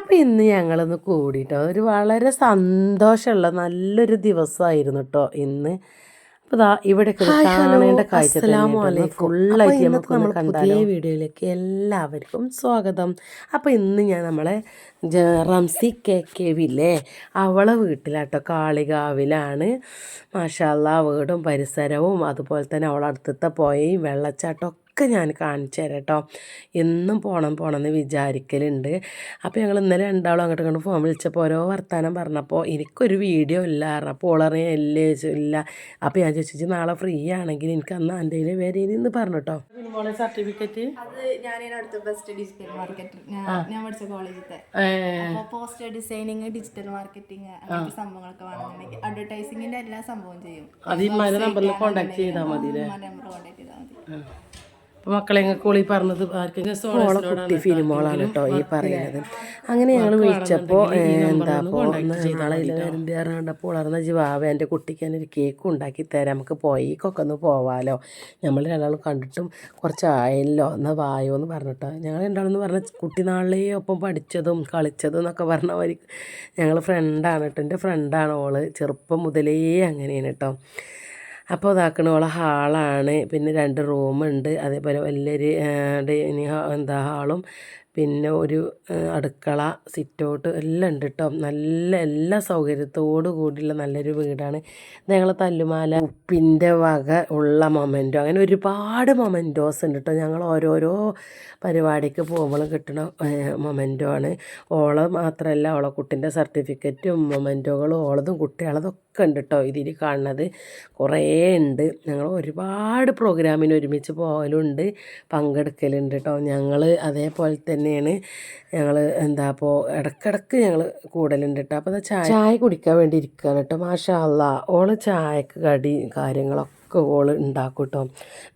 അപ്പോൾ ഇന്ന് ഞങ്ങളൊന്ന് കൂടിയിട്ടോ ഒരു വളരെ സന്തോഷമുള്ള നല്ലൊരു ദിവസമായിരുന്നു കേട്ടോ ഇന്ന്. അപ്പോൾ ദാ ഇവിടെയൊക്കെ ഒരു കാണേണ്ട കാഴ്ച ഫുള്ളായിട്ട് നമുക്ക് നമ്മൾ പുതിയ വീഡിയോയിലേക്ക് എല്ലാവർക്കും സ്വാഗതം. അപ്പോൾ ഇന്ന് ഞാൻ നമ്മളെ റംസി കെ കെ വില്ലേ? അവളെ വീട്ടിലാട്ടോ. കാളികാവിലാണ്. മാഷാല്ല വീടും പരിസരവും. അതുപോലെ തന്നെ അവളെ പോയി പോയും വെള്ളച്ചാട്ടം ഒക്കെ ഞാൻ കാണിച്ചു തരാം കേട്ടോ എന്നും പോകണം പോകണം എന്ന് വിചാരിക്കലുണ്ട്. അപ്പോൾ ഞങ്ങൾ ഇന്നലെ രണ്ടാളും അങ്ങോട്ട് ഇങ്ങോട്ട് ഫോൺ വിളിച്ചപ്പോൾ ഓരോ വർത്തമാനം പറഞ്ഞപ്പോൾ എനിക്കൊരു വീഡിയോ ഇല്ല പറഞ്ഞാൽ ഓളറിയ ഇല്ലേ ഇല്ല. അപ്പോൾ ഞാൻ ചോദിച്ചു നാളെ ഫ്രീ ആണെങ്കിൽ എനിക്ക് അന്ന് എന്റെ കയ്യിൽ വരെ ഇന്ന് പറഞ്ഞു കേട്ടോ സർട്ടിഫിക്കറ്റ് അത് ഞാൻ അടുത്ത ബെസ്റ്റ് ഡിജിറ്റൽ മാർക്കറ്റിംഗ് ഞാൻ പഠിച്ച കോളേജിലത്തെ പോസ്റ്റർ ഡിസൈനിങ് ഡിജിറ്റൽ മാർക്കറ്റിംഗ് അങ്ങനത്തെ സംഭവങ്ങളൊക്കെ വേണമെന്നുണ്ടെങ്കിൽ അഡ്വർടൈസിങ്ങിന്റെ എല്ലാ സംഭവം ചെയ്യും. അത് നമ്പറിൽ കോൺടാക്ട് ചെയ്താൽ മതി കോൺടാക്ട് ചെയ്താൽ മതി. അപ്പോൾ മക്കളെ കൂളി പറഞ്ഞത് ഓളെ കുട്ടി ഫിലിമോളാണ് കേട്ടോ ഈ പറയുന്നത്. അങ്ങനെ ഞങ്ങൾ വിളിച്ചപ്പോൾ എന്താ അപ്പോൾ നാളെ ജീവാവ പറഞ്ഞപ്പോൾ വളർന്ന ജിവാവ എന്റെ കുട്ടിക്ക് തന്നെ ഒരു കേക്ക് ഉണ്ടാക്കി തരാം. നമുക്ക് പോയി ഒന്ന് പോവാലോ. നമ്മൾ രണ്ടാളും കണ്ടിട്ടും കുറച്ചായല്ലോ എന്നാൽ വായോ എന്ന് പറഞ്ഞിട്ടോ. ഞങ്ങൾ രണ്ടാളെന്ന് പറഞ്ഞ കുട്ടി നാളിലേ ഒപ്പം പഠിച്ചതും കളിച്ചതും എന്നൊക്കെ പറഞ്ഞ വരി ഞങ്ങൾ ഫ്രണ്ടാണ് കേട്ടോ എന്റെ ഫ്രണ്ടാണ് ഓൾ. ചെറുപ്പം മുതലേ അങ്ങനെയാണ് കേട്ടോ അപ്പോൾ ഇതാക്കണ ഓളെ ഹാളാണ്. പിന്നെ രണ്ട് റൂമുണ്ട്. അതേപോലെ വലിയൊരു ഡൈനിങ് എന്താ ഹാളും പിന്നെ ഒരു അടുക്കള സിറ്റൗട്ട് എല്ലാം ഉണ്ട് കേട്ടോ നല്ല എല്ലാ സൗകര്യത്തോടു കൂടിയുള്ള നല്ലൊരു വീടാണ്. ഞങ്ങൾ തല്ലുമാല ഉപ്പിന്റെ വക ഉള്ള മൊമെന്റോ അങ്ങനെ ഒരുപാട് മൊമെന്റോസ് ഉണ്ട് കേട്ടോ ഞങ്ങൾ ഓരോരോ പരിപാടിക്ക് പോകുമ്പോൾ കിട്ടണ മൊമെന്റോ ആണ്. ഓളെ മാത്രമല്ല ഓളെ കുട്ടിന്റെ സർട്ടിഫിക്കറ്റും മൊമെന്റോകളും ഓളതും കുട്ടികളതൊക്കെ ഉണ്ട് കേട്ടോ ഇതിൽ കാണുന്നത്. കുറേ ഉണ്ട്. ഞങ്ങൾ ഒരുപാട് പ്രോഗ്രാമിന് ഒരുമിച്ച് പോകലുണ്ട് പങ്കെടുക്കലുണ്ട് കേട്ടോ ഞങ്ങൾ അതേപോലെ തന്നെയാണ്. ഞങ്ങൾ എന്താ അപ്പോൾ ഇടക്കിടക്ക് ഞങ്ങൾ കൂടലുണ്ട് കേട്ടോ അപ്പോൾ ചായ ചായ കുടിക്കാൻ വേണ്ടി ഇരിക്കുകയാണ് കേട്ടോ മാഷാ അല്ലാ ഓൾ ചായക്ക് കടി കാര്യങ്ങളൊക്കെ ഓൾ ഉണ്ടാക്കും കേട്ടോ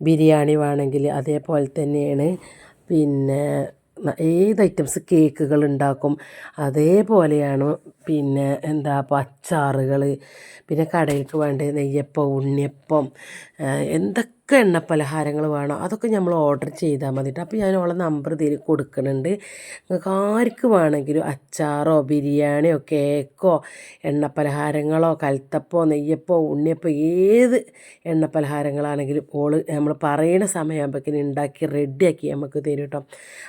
ബിരിയാണി വേണമെങ്കിൽ അതേപോലെ തന്നെയാണ്. പിന്നെ ഏത് ഐറ്റംസ് കേക്കുകൾ ഉണ്ടാക്കും അതേപോലെയാണ് പിന്നെ എന്താ ഇപ്പോൾ അച്ചാറുകൾ പിന്നെ കടയിലേക്ക് വേണ്ട നെയ്യപ്പം ഉണ്ണിയപ്പം എന്തൊക്കെ എണ്ണ പലഹാരങ്ങൾ വേണോ അതൊക്കെ നമ്മൾ ഓർഡർ ചെയ്താൽ മതി ട്ടോ. അപ്പോൾ ഞാൻ ഓളെ നമ്പർ ഇതിൽ കൊടുക്കുന്നുണ്ട്. നിങ്ങൾക്ക് ആർക്ക് വേണമെങ്കിലും അച്ചാറോ ബിരിയാണിയോ കേക്കോ എണ്ണ പലഹാരങ്ങളോ കൽത്തപ്പോ നെയ്യപ്പോ ഉണ്ണിയപ്പോ ഏത് എണ്ണ പലഹാരങ്ങളാണെങ്കിലും ഓൾ നമ്മൾ പറയുന്ന സമയമാകുമ്പോഴേക്കും ഉണ്ടാക്കി റെഡിയാക്കി നമുക്ക് തരും കേട്ടോ.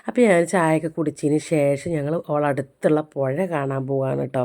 അപ്പോൾ ഞാൻ ചായയൊക്കെ കുടിച്ചതിന് ശേഷം ഞങ്ങൾ ഓളടുത്തുള്ള പുഴ കാണാൻ പോവാണ് കേട്ടോ.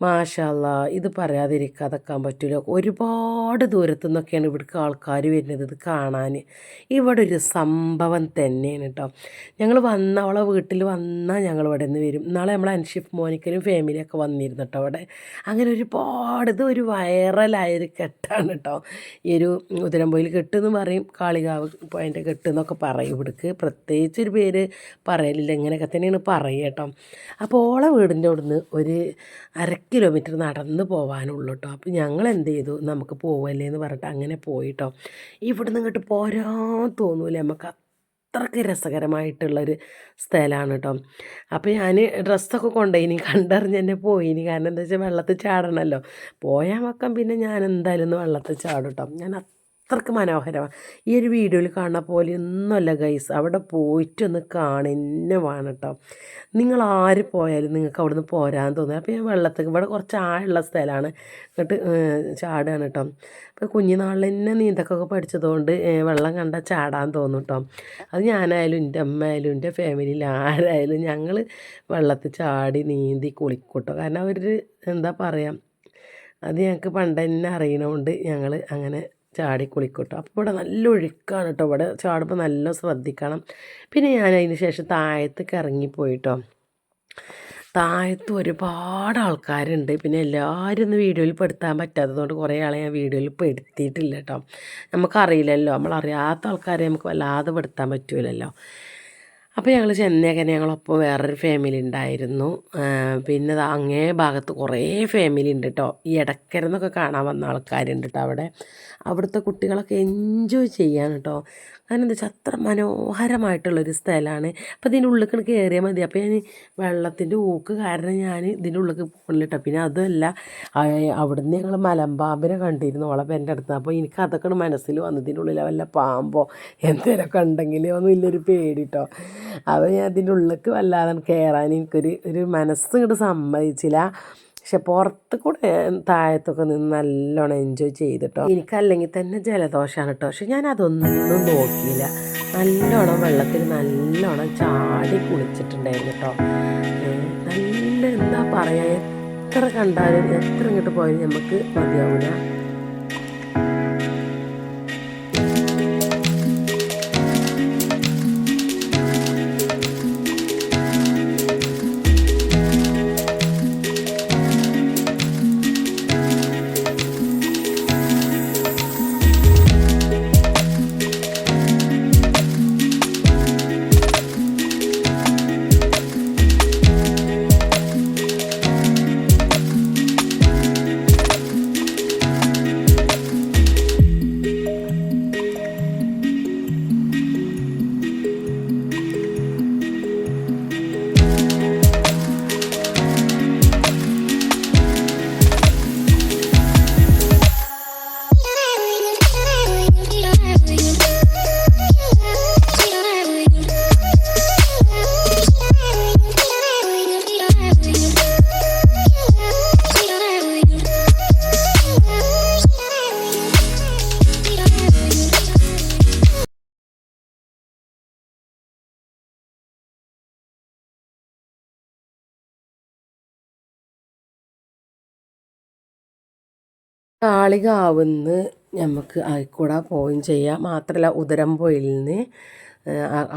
മാഷാല്ല ഇത് പറയാതിരിക്കാതെക്കാൻ പറ്റില്ല ഒരുപാട് ദൂരത്തു നിന്നൊക്കെയാണ് ഇവിടേക്ക് ആൾക്കാർ വരുന്നത് ഇത് കാണാൻ ഇവിടെ ഒരു സംഭവം തന്നെയാണ് കേട്ടോ ഞങ്ങൾ വന്ന അവളെ വീട്ടിൽ വന്നാൽ ഞങ്ങൾ ഇവിടെ നിന്ന് വരും. നാളെ നമ്മളെ അൻഷിഫ് മോനിക്കലും ഫാമിലിയൊക്കെ വന്നിരുന്നു കേട്ടോ അവിടെ. അങ്ങനെ ഒരുപാട് ഇത് ഒരു വൈറലായൊരു കെട്ടാണ് കേട്ടോ ഈ ഒരു ഉദരമ്പോയിൽ കെട്ടെന്ന് പറയും കാളികാവ് പോയിന്റെ കെട്ടെന്നൊക്കെ പറയും ഇവിടേക്ക്. പ്രത്യേകിച്ച് ഒരു പേര് പറയലില്ല ഇങ്ങനെയൊക്കെ തന്നെയാണ് പറയുക കേട്ടോ അപ്പോൾ ഓളെ വീടിന്റെ അവിടുന്ന് ഒരു അര കിലോമീറ്റർ നടന്ന് പോകാനുള്ളൂ കേട്ടോ അപ്പോൾ ഞങ്ങൾ എന്ത് ചെയ്തു? നമുക്ക് പോവല്ലേ എന്ന് പറഞ്ഞിട്ട് അങ്ങനെ പോയിട്ടോ ഇവിടുന്ന് ഇങ്ങോട്ട് പോരാൻ തോന്നൂലേ. നമുക്ക് അത്രയ്ക്ക് രസകരമായിട്ടുള്ളൊരു സ്ഥലമാണ് കേട്ടോ അപ്പോൾ ഞാൻ ഡ്രസ്സൊക്കെ കൊണ്ടുപോയിനി കണ്ടറിഞ്ഞ് തന്നെ പോയിനി. കാരണം എന്താ വെച്ചാൽ വെള്ളത്തിൽ ചാടണമല്ലോ പോയാൽ മക്കം പിന്നെ ഞാൻ എന്തായാലും ഒന്ന് വെള്ളത്തിൽ ചാടും കേട്ടോ ഞാൻ അത്രയ്ക്ക് മനോഹരമാണ് ഈ ഒരു വീഡിയോയിൽ കാണുന്ന പോലെ ഒന്നുമല്ല ഗൈസ് അവിടെ പോയിട്ടൊന്ന് കാണുന്നെ വേണം കേട്ടോ നിങ്ങൾ ആര് പോയാലും നിങ്ങൾക്ക് അവിടെ നിന്ന് പോരാൻ തോന്നുക അപ്പോൾ ഞാൻ വെള്ളത്തിൽ ഇവിടെ കുറച്ച് ആഴുള്ള സ്ഥലമാണ്. എന്നിട്ട് ചാടുകയാണ് കേട്ടോ അപ്പോൾ കുഞ്ഞുനാളിൽ തന്നെ നീന്തക്കൊക്കെ പഠിച്ചതുകൊണ്ട് വെള്ളം കണ്ടാൽ ചാടാൻ തോന്നും കേട്ടോ അത് ഞാനായാലും എന്റെ അമ്മ ആയാലും എന്റെ ഫാമിലിയിൽ ആരായാലും ഞങ്ങൾ വെള്ളത്തിൽ ചാടി നീന്തി കുളിക്കൂട്ടോ. കാരണം അവർ എന്താ പറയുക അത് ഞങ്ങൾക്ക് പണ്ട് തന്നെ അറിയണമുണ്ട് ഞങ്ങൾ അങ്ങനെ ചാടി കുളിക്കൂട്ടോ അപ്പോൾ ഇവിടെ നല്ല ഒഴുക്കാണ് കേട്ടോ ഇവിടെ ചാടുമ്പോൾ നല്ല ശ്രദ്ധിക്കണം. പിന്നെ ഞാൻ അതിന് ശേഷം താഴത്തേക്ക് ഇറങ്ങിപ്പോയിട്ടോ. താഴത്ത് ഒരുപാട് ആൾക്കാരുണ്ട്. പിന്നെ എല്ലാവരും ഒന്ന് വീഡിയോയിൽ പെടുത്താൻ പറ്റാത്തതുകൊണ്ട് കുറേ ആളെ ഞാൻ വീഡിയോയിൽ പെടുത്തിയിട്ടില്ല കേട്ടോ നമുക്കറിയില്ലല്ലോ. നമ്മളറിയാത്ത ആൾക്കാരെ നമുക്ക് വല്ലാതെ പെടുത്താൻ പറ്റൂലല്ലോ. അപ്പോൾ ഞങ്ങൾ ചെന്നേക്കന്നെ ഞങ്ങളൊപ്പം വേറൊരു ഫാമിലി ഉണ്ടായിരുന്നു പിന്നെ അങ്ങേ ഭാഗത്ത് കുറേ ഫാമിലി ഉണ്ട് കേട്ടോ ഈ ഇടക്കരന്നൊക്കെ കാണാൻ വന്ന ആൾക്കാരുണ്ട് കേട്ടോ അവിടെ. അവിടുത്തെ കുട്ടികളൊക്കെ എൻജോയ് ചെയ്യാൻ കേട്ടോ കാരണം എന്താ വെച്ചാൽ അത്ര മനോഹരമായിട്ടുള്ളൊരു സ്ഥലമാണ് അപ്പോൾ ഇതിന്റെ ഉള്ളിൽ കയറിയാൽ മതി. അപ്പോൾ ഞാൻ വെള്ളത്തിന്റെ ഊക്ക് കാരണം ഞാൻ ഇതിന്റെ ഉള്ളിൽ പോകണില്ല കേട്ടോ പിന്നെ അതുമല്ല ആ, അവിടുന്ന് ഞങ്ങൾ മലമ്പാമ്പിനെ കണ്ടിരുന്നു ഓളെ എന്റെ അടുത്ത്. അപ്പോൾ എനിക്ക് അതൊക്കെ മനസ്സിൽ വന്നതിന്റെ ഉള്ളിൽ വല്ല പാമ്പോ എന്തേലൊക്കെ ഉണ്ടെങ്കിൽ ഒന്നും ഇല്ലൊരു പേടി കേട്ടോ അപ്പോൾ ഞാൻ അതിന്റെ ഉള്ളിലേക്ക് വല്ലാതെ കയറാൻ എനിക്കൊരു ഒരു മനസ്സ് ഇങ്ങോട്ട് സമ്മതിച്ചില്ല. പക്ഷെ പുറത്ത് കൂടെ താഴത്തൊക്കെ നിന്ന് നല്ലോണം എൻജോയ് ചെയ്തിട്ടോ. എനിക്കല്ലെങ്കിൽ തന്നെ ജലദോഷമാണ് കേട്ടോ പക്ഷെ ഞാൻ അതൊന്നും നോക്കിയില്ല. നല്ലോണം വെള്ളത്തിൽ നല്ലോണം ചാടി കുളിച്ചിട്ടുണ്ടായിരുന്നു കേട്ടോ നല്ല എന്താ പറയുക എത്ര കണ്ടാലും എത്ര ഇങ്ങോട്ട് പോയാലും നമുക്ക് മതിയാവില്ല കാളികാവുന്ന് നമുക്ക് ആയിക്കൂടെ പോവുകയും ചെയ്യാം. മാത്രമല്ല ഉദരംപൊയിൽ നിന്ന്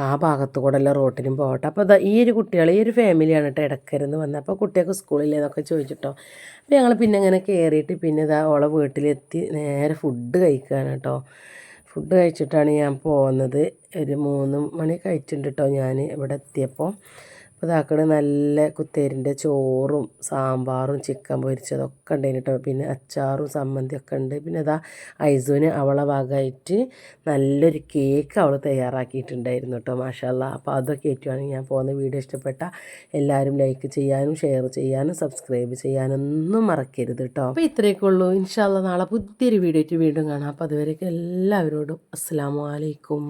ആ- ഭാഗത്ത് കൂടെ എല്ലാം റോട്ടിനും പോകട്ടെ അപ്പോൾ ഈ ഒരു കുട്ടികൾ ഈ ഒരു ഫാമിലിയാണ് കേട്ടോ ഇടക്കരുന്ന് വന്നത് അപ്പോൾ കുട്ടികൾക്ക് സ്കൂളില്ലെന്നൊക്കെ ചോദിച്ചിട്ടോ. അപ്പോൾ ഞങ്ങൾ പിന്നെ ഇങ്ങനെ കയറിയിട്ട് പിന്നെ ഇതാ ഓളെ വീട്ടിലെത്തി നേരെ ഫുഡ് കഴിക്കുകയാണ് കേട്ടോ. ഫുഡ് കഴിച്ചിട്ടാണ് ഞാൻ പോകുന്നത് ഒരു മൂന്ന് മണി കഴിച്ചിട്ടുണ്ട് കേട്ടോ ഞാൻ ഇവിടെ എത്തിയപ്പോൾ അപ്പോൾ ഇതാക്കണ നല്ല കുത്തേരിന്റെ ചോറും സാമ്പാറും ചിക്കൻ പൊരിച്ചതൊക്കെ ഉണ്ടായിരുന്നു കേട്ടോ പിന്നെ അച്ചാറും സമ്മന്തിയൊക്കെ ഉണ്ട്. പിന്നെ ഇതാ ഐസുവിന് അവളെ ഭാഗമായിട്ട് നല്ലൊരു കേക്ക് അവൾ തയ്യാറാക്കിയിട്ടുണ്ടായിരുന്നു കേട്ടോ മാഷാല്ല അപ്പോൾ അതൊക്കെ ഏറ്റുവാണെങ്കിൽ ഞാൻ പോകുന്ന വീഡിയോ ഇഷ്ടപ്പെട്ട എല്ലാവരും ലൈക്ക് ചെയ്യാനും ഷെയർ ചെയ്യാനും സബ്സ്ക്രൈബ് ചെയ്യാനൊന്നും മറക്കരുത് കേട്ടോ അപ്പോൾ ഇത്രയൊക്കെ ഉള്ളൂ. ഇൻഷാല്ല നാളെ പുതിയൊരു വീഡിയോ ആയിട്ട് വീണ്ടും കാണാം. അപ്പോൾ അതുവരെയൊക്കെ എല്ലാവരോടും അസ്സാം വലൈക്കും